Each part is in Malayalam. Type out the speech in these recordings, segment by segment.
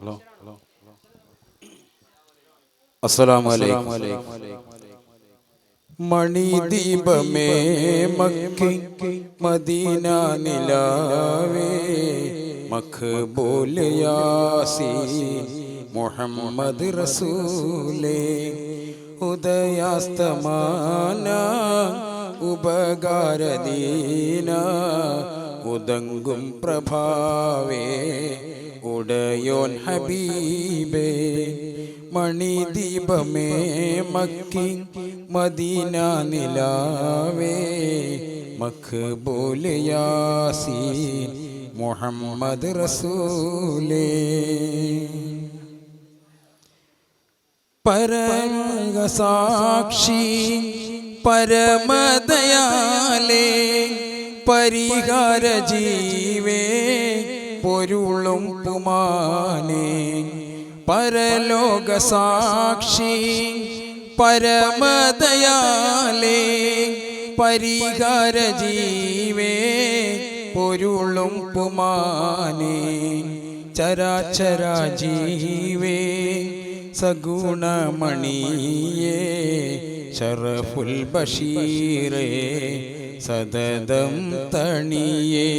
ഹലോ അലൈക്കും മണിദീപമേ മക്കി മദീന നിലാവേ മഖ് ബോലയാസി മുഹമ്മദ് റസൂലേ ഉദയാസ്തമാന ഉപകാരദീന ഉദങ്കും പ്രഭാവേ ഉടയോൻ ഹബീബേ മണിദീപമേ മക്കി മദീന നിലാവേ മഖ് യാസീൻ മുഹമ്മദ് റസൂലേ. പരംഗസാക്ഷി പരമദയാലേ പരിഹാര ജീവേ പൊരുളും പുമാനേ. പരലോക സാക്ഷി പരമദയാലേ. പരിഹാര ജീവേ പൊരുളും പുമാനേ. ചരാചര ജീവേ സഗുണമണിയേ ഷറഫുൽ ബഷീറേ സതതം തണിയേ.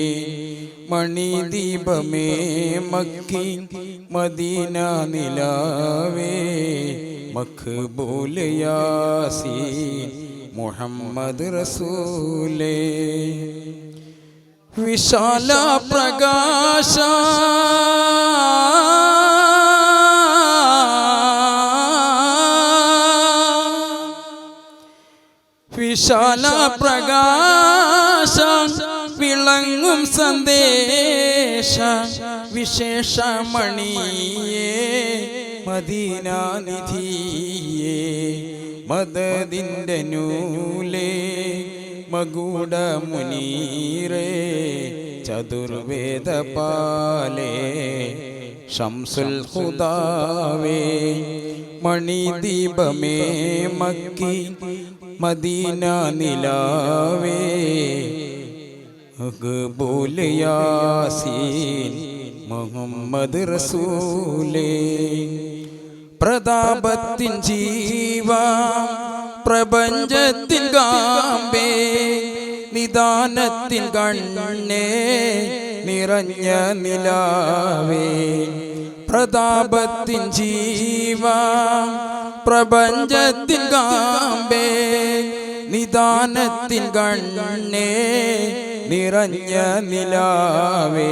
മണിദീപമേ മക്കി മദീന നിലാവേ മഖബൂൽ മുഹമ്മദ് റസൂലേ. വിശാല പ്രകാശ. വിശാല പ്രകാശ. വിളങ്ങും സന്ദേശ. വിശേഷമണിയേ. മദീനാനിധിയേ. മദതിന്റെ നൂലേ. മകുട മുനീരേ ചതുർവേദ പാലേ ഷംസുൽ ഹുദാവേ മണിദീപമേ മക്കി മദീന നിലാവേ യാസീൻ മുഹമ്മദ് റസൂലേ. പ്രതാപത്തിൻ ജീവ പ്രപഞ്ചത്തിൻ കാമ്പേ നിദാനത്തിൻ കണ്ണേ നിറഞ്ഞ നിലാവേ. പ്രതാപത്തിൻ ജീവ പ്രപഞ്ചത്തിൻ കാമ്പേ നിദാനത്തിൻ കണ്ണേ നിറഞ്ഞ നിലാവേ.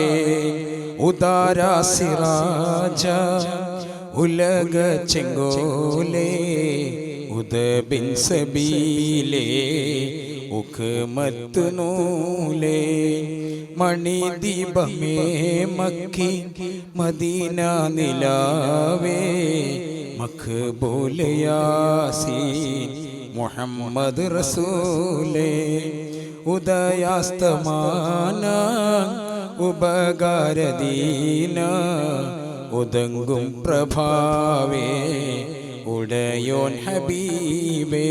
ഉദാരാസിരാജ ഉലക ചെങ്കോലേ ഉദബിൻ സബീലേ ഉഖമത്ത് നൂലേ മണിദീപമേ മക്കി മദീന നിലാവേ മഖ് ബോലയാസി മുഹമ്മദ് റസൂലേ ഉദയാസ്തമാന ഉപകാരദീന ഉദങ്കും പ്രഭാവേ ഉടയോൻ ഹബീബേ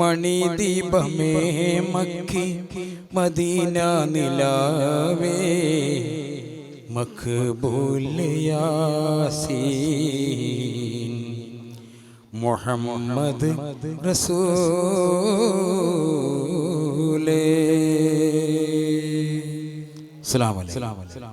മണിദീപമേ മക്കി മദീന നിലാവേ മഖബൂൽ യാസീൻ മുഹമ്മദ് റസൂലേ. അസ്സലാമു അലൈക്കും.